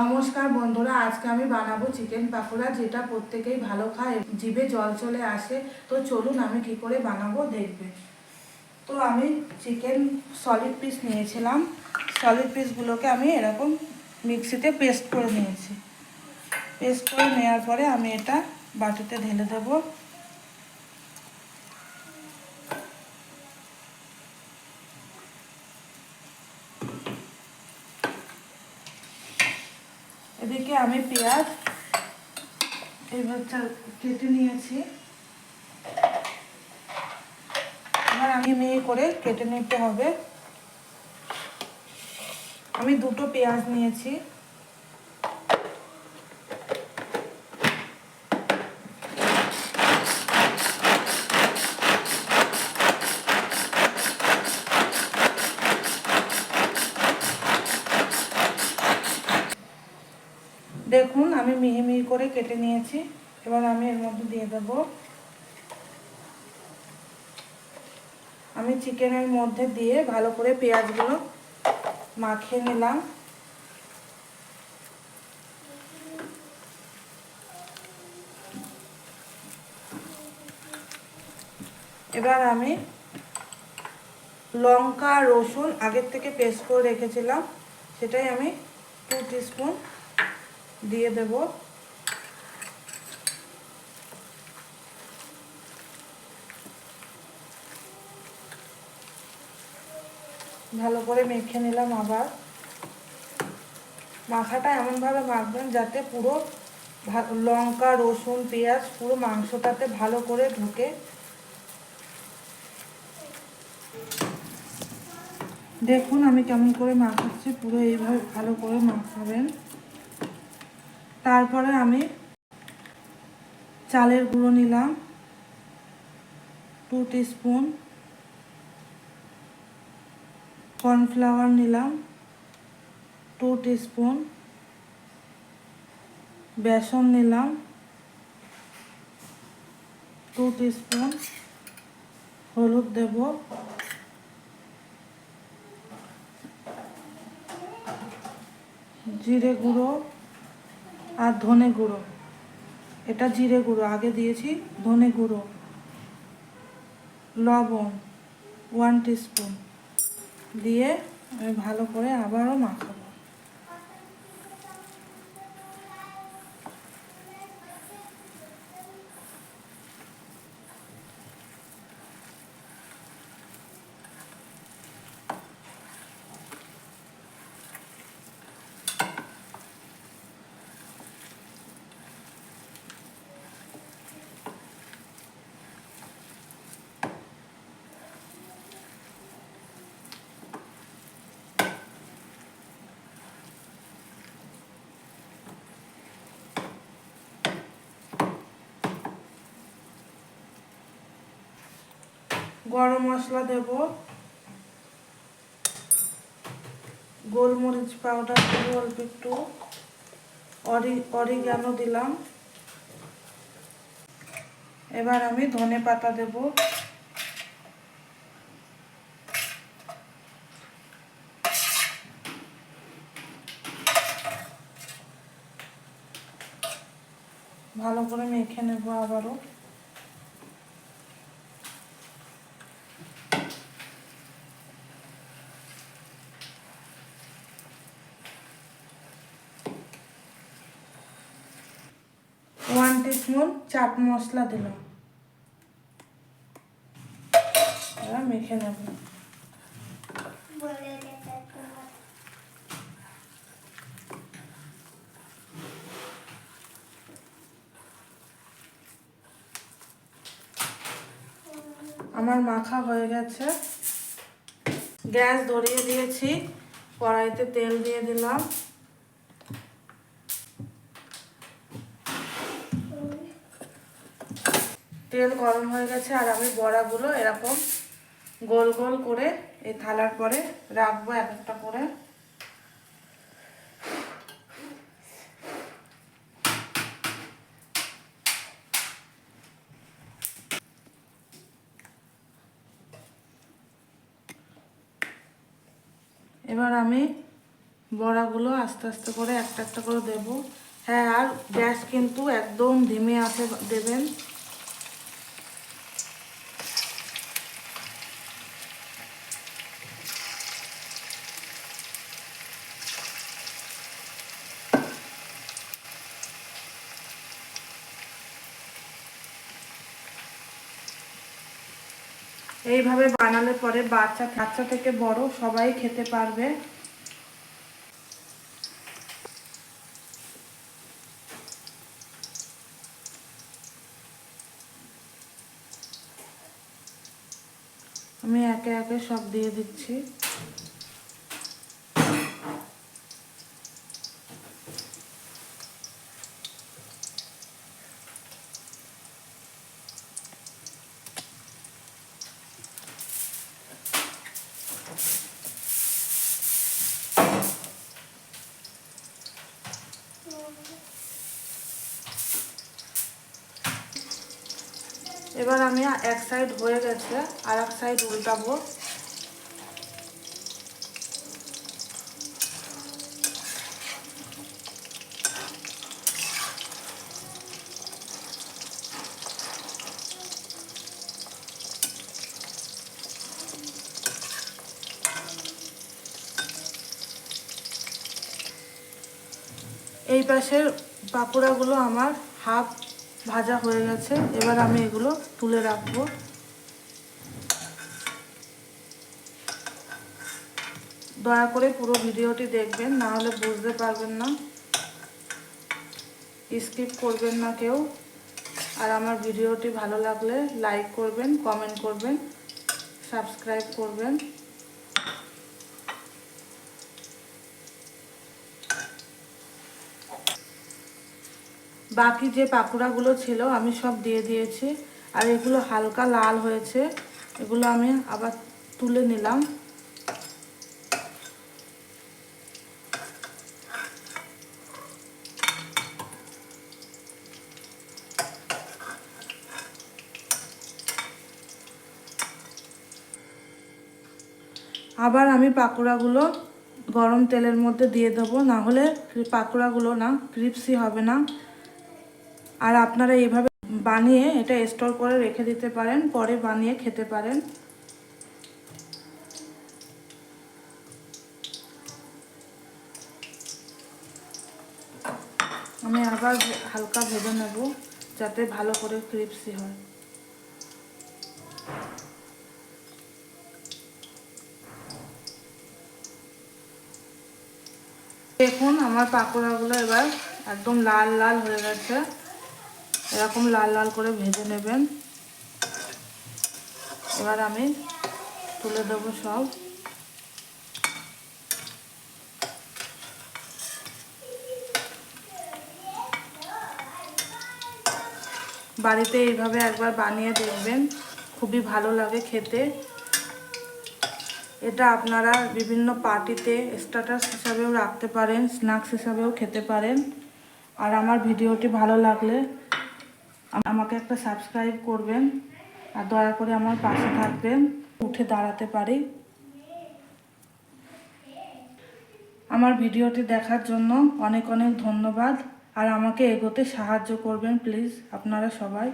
নমস্কার বন্ধুরা, আজকে আমি বানাবো চিকেন পাকোড়া যেটা প্রত্যেকেই ভালো খায়। জিভে জল চলে আসে। তো চলুন আমি কি করে বানাবো দেখবে। তো আমি চিকেন সলিড পিস নিয়েছিলাম। সলিড পিসগুলোকে আমি এরকম মিক্সিতে পেস্ট করে নিয়েছি। পেস্ট করে নেওয়ার পরে আমি এটা বাটিতে ঢেলে দেবো। এদিকে আমি পেঁয়াজ এবার কেটে নিয়েছি। এবার আমি মেয়ে করে কেটে নিতে হবে। আমি দুটো পেঁয়াজ নিয়েছি দেখুন আমি মিহি মিহি করে কেটে নিয়েছি। এবার আমি এর মধ্যে দিয়ে দেব। আমি চিকেনের মধ্যে দিয়ে ভালো করে পেঁয়াজগুলো মাখিয়ে নিলাম। এবার আমি লঙ্কা, রসুন আগের থেকে পেস্ট করে রেখেছিলাম। সেটাই আমি টু টিস্পুন দিয়ে দেব। ভালো করে মেখে নিলাম আবার। মাখাটা এমনভাবে মাখবেন যাতে পুরো লঙ্কা, রসুন, পেঁয়াজ পুরো মাংসটাতে ভালো করে ঢুকে। দেখুন আমি কেমন করে মাখাচ্ছি, পুরো এইভাবে ভালো করে মাখাবেন। তারপরে আমি চালের গুঁড়ো নিলাম। টু স্পুন কর্নফ্লাওয়ার নিলাম টু স্পুন বেসন নিলাম টু স্পুন হলুদ দেব। জিরে গুঁড়ো আর ধনে গুঁড়ো। এটা জিরে গুঁড়ো, আগে দিয়েছি ধনে গুঁড়ো। লবণ ওয়ান টিস্পুন দিয়ে ভালো করে আবারও মাখাবো। গরম মশলা দেব। গোলমরিচ পাউডার দেবো অল্প একটু অরি, অরিগানো দিলাম। এবার আমি ধনে পাতা দেব। ভালো করে মেখে নেব আবারও। টিস্পুন চাট মশলা দিলাম। মেখে নেব। আমার মাখা হয়ে গেছে। গ্যাস ধরিয়ে দিয়েছি। কড়াইতে তেল দিয়ে দিলাম। তেল গরম হয়ে গেছে আর আমি বড়াগুলো এরকম গোল গোল করে এই থালার পরে রাখব এক একটা করে। এবার আমি বড়াগুলো আস্তে আস্তে করে একটা একটা করে দেব। হ্যাঁ আর গ্যাস কিন্তু একদম ধিমে আছে দেবেন। এইভাবে বানালে পরে বাচ্চা বাচ্চা থেকে বড় সবাই খেতে পারবে। আমি একে একে সব দিয়ে দিচ্ছি। এবার আমি এক সাইড হয়ে গেছে, আর এক সাইড উল্টাবো। এই পাশের পাকোড়াগুলো আমার হাফ ভাজা হয়ে গেছে। এবার আমি এগুলো তুলে রাখব। দয়া করে পুরো ভিডিওটি দেখবেন, না হলে বুঝতে পারবেন না। স্কিপ করবেন না কেউ। আর আমার ভিডিওটি ভালো লাগলে লাইক করবেন, কমেন্ট করবেন, সাবস্ক্রাইব করবেন। বাকি যে পাকোড়াগুলো ছিল আমি সব দিয়ে দিয়েছি। আর এগুলো হালকা লাল হয়েছে। এগুলো আমি আবার তুলে নিলাম। আবার আমি পাকোড়াগুলো গরম তেলের মধ্যে দিয়ে দেবো। না হলে পাকোড়াগুলো না, ক্রিপসি হবে না। আর আপনারা এইভাবে বানিয়ে এটা স্টোর করে রেখে দিতে পারেন, পরে বানিয়ে খেতে পারেন। আমি আবার হালকা ভেজে নেব যাতে ভালো করে ক্রিপসি হয়। দেখুন, আমার পাকোড়াগুলো এবার একদম লাল লাল হয়ে গেছে। এরকম লাল লাল করে ভেজে নেবেন। এবার আমি তুলে দেবো সব। বাড়িতে এইভাবে একবার বানিয়ে দেখবেন, খুবই ভালো লাগে খেতে। এটা আপনারা বিভিন্ন পার্টিতে স্ট্যাটাস হিসাবেও রাখতে পারেন স্ন্যাক্স হিসাবেও খেতে পারেন। আর আমার ভিডিওটি ভালো লাগলে আমাকে একটা সাবস্ক্রাইব করবেন আর দয়া করে আমার পাশে থাকবেন। উঠে দাঁড়াতে পারি। আমার ভিডিওটি দেখার জন্য অনেক অনেক ধন্যবাদ। আর আমাকে এগোতে সাহায্য করবেন প্লিজ আপনারা সবাই।